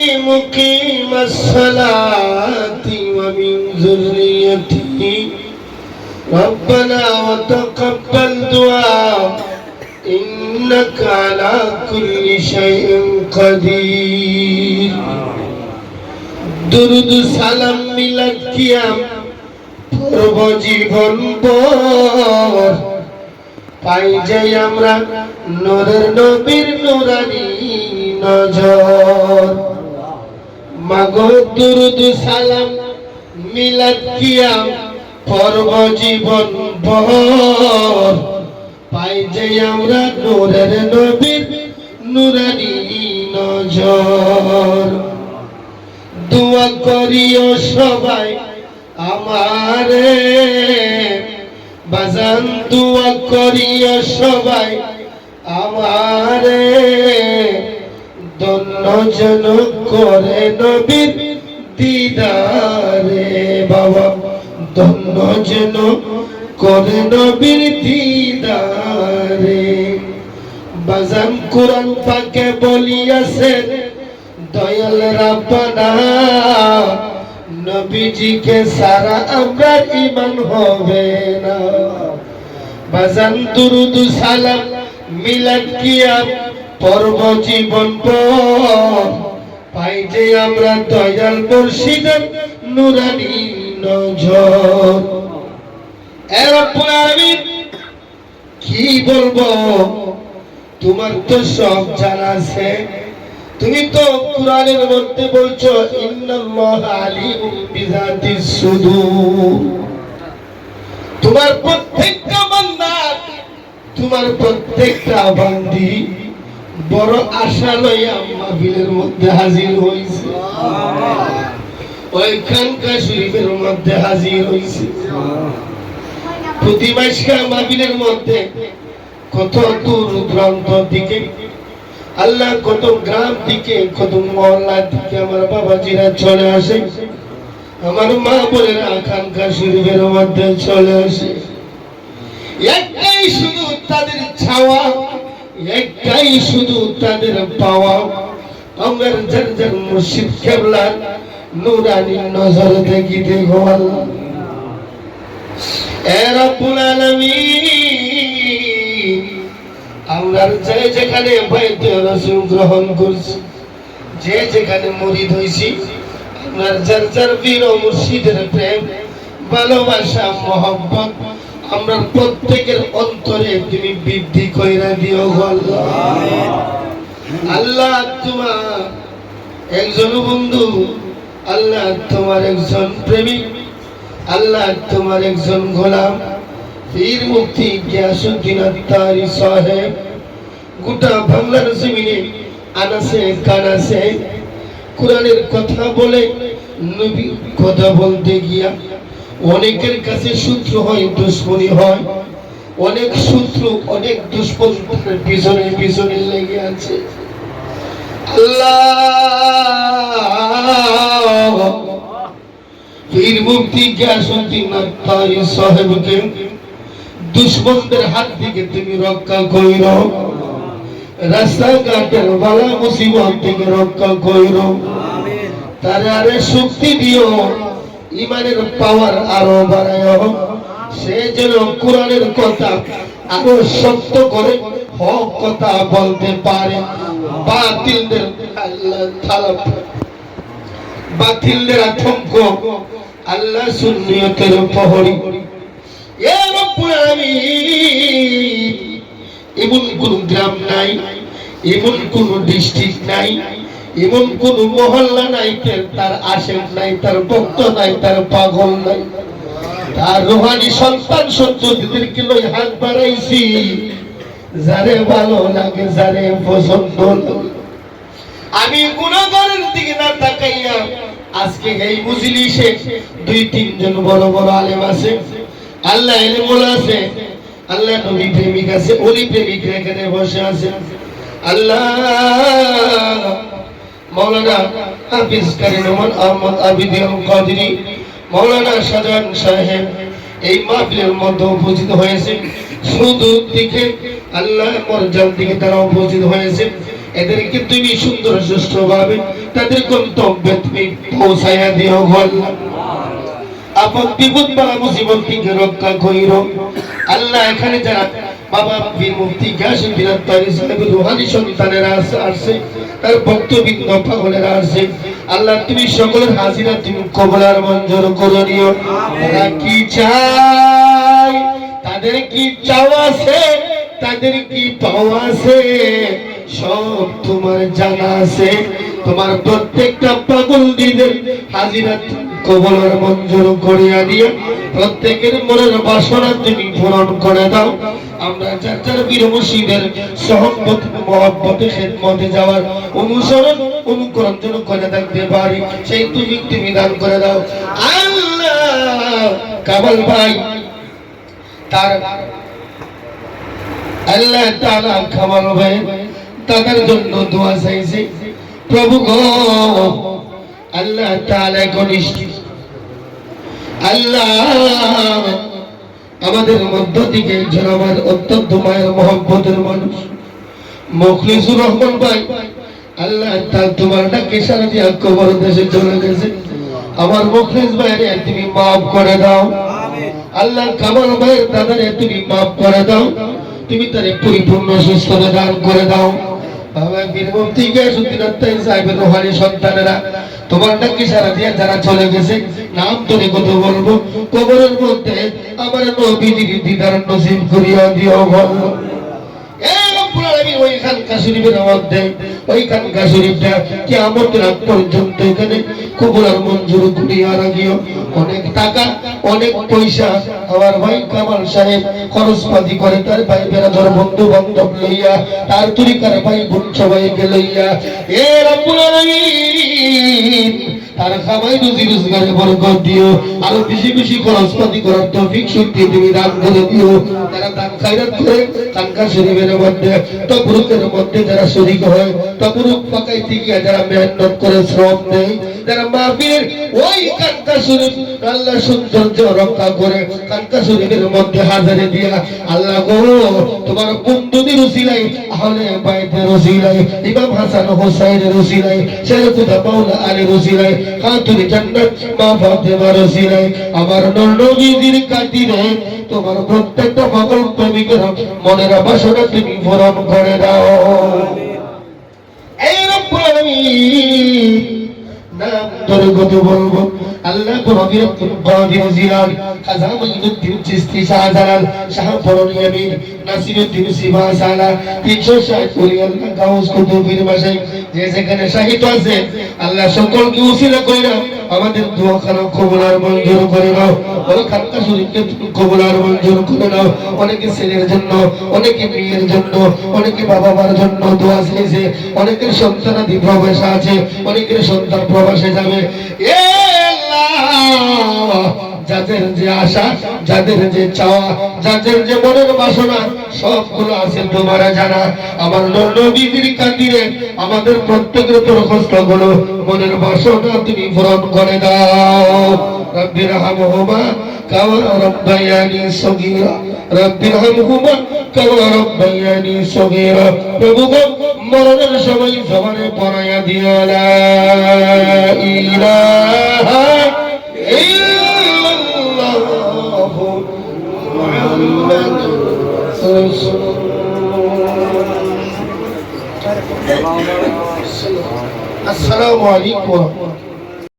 مقيم الصلاة ومن ذريته ربنا وتقبل دعاء إنك على كل شيء قدير দুরুদ সালাম মিলাদ কিয়াম পূর্ব জীবন পর পাই যাই আমরা নূরের নবীর নুরানি নজর মাগো দুরুদ সালাম, মিলাদ কিয়াম, পর্ব জীবন ভর। পাই যাই আমরা নূরের নবীর নুরানি নজর। দোয়া করিও সবাই আমারে। বাজান দোয়া করিও সবাই আমারে। দন্য যেন করে নবীর দিদারে বাবা। দন্য যেন করে নবীর দিদারে। বাজান কোরআন পাকে বলিয়াছেন দয়াল রাব্বানা, নবীজিকে সারা আমরা ইমান হবে না। বাজান দুরুদ সালাম মিলাদ কিয়াম, পর্ব জীবন পর পাই যে আমরা দয়াল মুর্শিদের নুরানি নজর। কি বলব? তোমার তো সব জানা আছে। তুমি তো কোরআনের মধ্যে বলছো তোমার প্রত্যেকটা বান্দা, তোমার প্রত্যেকটা বান্দি বড় আশা লইয়া মাহফিলের মধ্যে হাজির হইছে। ওই খানকা শরীফের মধ্যে হাজির হইছে। প্রতি মাসকা মধ্যে কত দূর দূরান্ত দিকে, আল্লাহ কত গ্রাম দিকে, কত মহল্লা দিকে আমার বাবাজিরা চলে আসে। আমার মা বলে আকাঙ্ক্ষা শরীফের মধ্যে চলে আসে। একটাই শুধু তাদের ছাওয়া। একটাই শুধু তাদের পাওয়া। আমার যার যার মুর্শিদ কেবলা, নুরানি নজর রব্বুল আলামিন আমরার যে যেখানে গ্রহণ করছি, যে যেখানে আপনার বীর প্রেম, ভালোবাসা, মহব্বত আমরা প্রত্যেকের অন্তরে তুমি বৃদ্ধি কইরা দিও আল্লাহ। আল্লাহ তোমার একজন বন্ধু, আল্লাহ তোমার একজন প্রেমিক, আল্লাহ তোমার একজন গোলাম। পীর মুক্তি গিয়াসুদ্দিন আত্মারি সাহেব, গোটা বাংলার জমিনে আনাসে কানাসে কোরআনের কথা বলে নবী কথা বলতে গিয়া অনেকের কাছে সূত্র হয় দুশ্মনী হয়। অনেক সূত্র অনেক দুশ্মন তার পিছনে পিছনে লেগে আছে। আল্লাহ! পীর মুক্তি গিয়াসুদ্দিন আত্মারি সাহেবকে দুশ্মনদের হাত থেকে তুমি রক্ষা কইর। রাস্তাঘাটের বালা মুসিবত থেকে রক্ষা কইর। তার আরে শক্তি দিও। ইমানের পাওয়ার আরও বাড়ায় সে যেন কোরআনের কথা আরও সত্য করে হক কথা বলতে পারে। বাতিলদের বাতিলদের আতঙ্ক আল্লাহ সুন্নিয়তের প্রহরী। এমন কোন গ্রাম নাই এমন কোন ডিস্ট্রিক্ট নাই। এমন কোন মহল্লা নাই তার আশেক নাই, তার ভক্ত নাই, তার পাগল নাই। তার রোহানি সন্তান সন্ততিদেরকে লই হাত বাড়াইছি। যারে ভালো লাগে, যারে পছন্দ আমি গুণাগারের দিকে না তাকাইয়া আজকে এই মজলিসে দুই, তিনজন বড় বড় আলেম আছে। আল্লাহ এলেমুল আছে। আল্লাহ নবী প্রেমিক আছে, অলি প্রেমিক এখানে বসে আছে। আল্লাহ মৌলানা হাফিজ মোহাম্মদ আহমদ আবিদিন কাদরি, মৌলানা শাহজাহান সাহেব এই মাহফিলের মধ্যে উপস্থিত হয়েছে শুধু দিকে আল্লাহ মর্যাদার দিকে তারা উপস্থিত হয়েছে এদেরকে তুমি সুন্দর সুষ্ঠু ভাবে তাদের গন্তব্যে তুমি পৌঁছাইয়া দিও গল আপদ বিপদ বালা মুসিবত থেকে রক্ষা কইর আল্লাহ এখানে যারা বাবা বীর মুফতি গ্যাস বিরাট তারি সাহেব রুহানি সন্তানেরা আসছে তার ভক্তবৃন্দ পাগলেরা আসছে আল্লাহ, তুমি সকলের হাজিরা, তুমি কবলার মঞ্জুর করে নিও। তারা কি চাই তাদের কি চাওয়া আছে? তাদের কি পাওয়া আছে? সব তোমার জানা আছে। তোমার প্রত্যেকটা পাগল দিদের হাজিরা কবলের মঞ্জুর করিয়া দিয়ে প্রত্যেকের মনের বাসনা তুমি পূরণ করে দাও। আমরা যার যার বীর মুর্শিদের সহবত মহব্বতে, খেদমতে যাওয়ার অনুসরণ, অনুকরণ যেন করে থাকতে পারি, সেই তুমি তুমি দান করে দাও। আল্লাহ, কামাল ভাই, তার আল্লাহ তাআলা খাবার ভাই, তাদের জন্য দোয়া চাইছে। প্রভু গো, আল্লাহ তাআলা ঘনিষ্ঠ আমাদের মধ্য থেকে অত্যন্ত মায়ের মহব্বতের মানুষ। মুখলিসুর রহমান ভাই, আল্লাহ তার তোমার দিয়ে দেশে চলে গেছে। আমার মুখলিস তুমি মাফ করে দাও। আল্লাহ কামাল ভাইয়ের দাদারে তুমি মাফ করে দাও। তুমি তারে পরিপূর্ণ সুস্থতা দান করে দাও। বাবা সাহেবের রোহানি সন্তানেরা তোমার কি সারা দিয়ে যারা চলে গেছে? নাম তোরে কত বলব। কবরের মধ্যে আমার নবীজির দিদার নসিব করিয়া দিও ওইখানকার শরীফের মধ্যে ওইখানকার শরীফটা কিয়ামতের আগ পর্যন্ত এখানে কবুলার মঞ্জুর করিয়া রাখিও। অনেক টাকা, অনেক পয়সা আমার ভাই কামাল সাহেব খরচপাতি করে, তার ভাই বেড়াধর বন্ধু বান্ধব লইয়া, তার তরিকার ভাই বোন সবাইকে লইয়া, এ রব্বুল তার সবাই রুজি রোজগারে বরকত দিও, আরও বেশি বেশি খরচপাতি করার তৌফিক শক্তি তুমি দান করে দিও। তারা দান খাইরাত করে কানকা শরীফের মধ্যে, তবরুকের মধ্যে যারা শরীক হয়, তবরুক পাকাই থেকে যারা মেহনত করে শ্রম দেয় যারা মাহফিলের ওই কানকা শরীফ আল্লাহ সৌন্দর্য রক্ষা করে কানকা শরীফের মধ্যে হাজারে দিয়া, আল্লাহ গো, তোমার আহলে ইমাম হাসান আলী জান্নাত মা ফাতেমা আমার কাতিরে তোমার প্রত্যেকটা পাগল প্রেমিকের মনের বাসনা তুমি পূরণ করে দাও। এই রব্বুল আলামিন নাম কথা বলব। আল্লাহ রবির কাদির জিলাল খাজা মঈনুদ্দিন চিশতি শাহজালাল শাহ ফরনি আমিন নাসিরউদ্দিন সিবা সালা 360 ওলি আল্লাহ গাউস কুতুবের ভাষায় যে যেখানে সাহিত্য আছে আল্লাহ সকলকে উসিলা কইরা আমাদের দোয়া মঞ্জুর করে নাও খানকা শরীফকে কবুলার মঞ্জুর করে নাও অনেকে ছেলের জন্য অনেকে মেয়ের জন্য অনেকে বাবা মার জন্য দোয়া চাইছে অনেকের প্রবেশ আছে, অনেকের সন্তান প্রবাসে যাবে। এ যাদের যে আশা, যাদের যে চাওয়া, যাদের যে মনের বাসনা, সবগুলো আছে তোমার জানা। আমার নবীদের কাতিরে আমাদের প্রত্যেকের দরখাস্তগুলো মনের বাসনা তুমি পূরণ করে দাও। রব্বির হামহুমা কামা রব্বায়ানি সগীরা। রব্বির হামহুমা কামা রব্বায়ানি সগীরা। প্রভু মরণের সময় জবানে পড়াইয়া দিও língua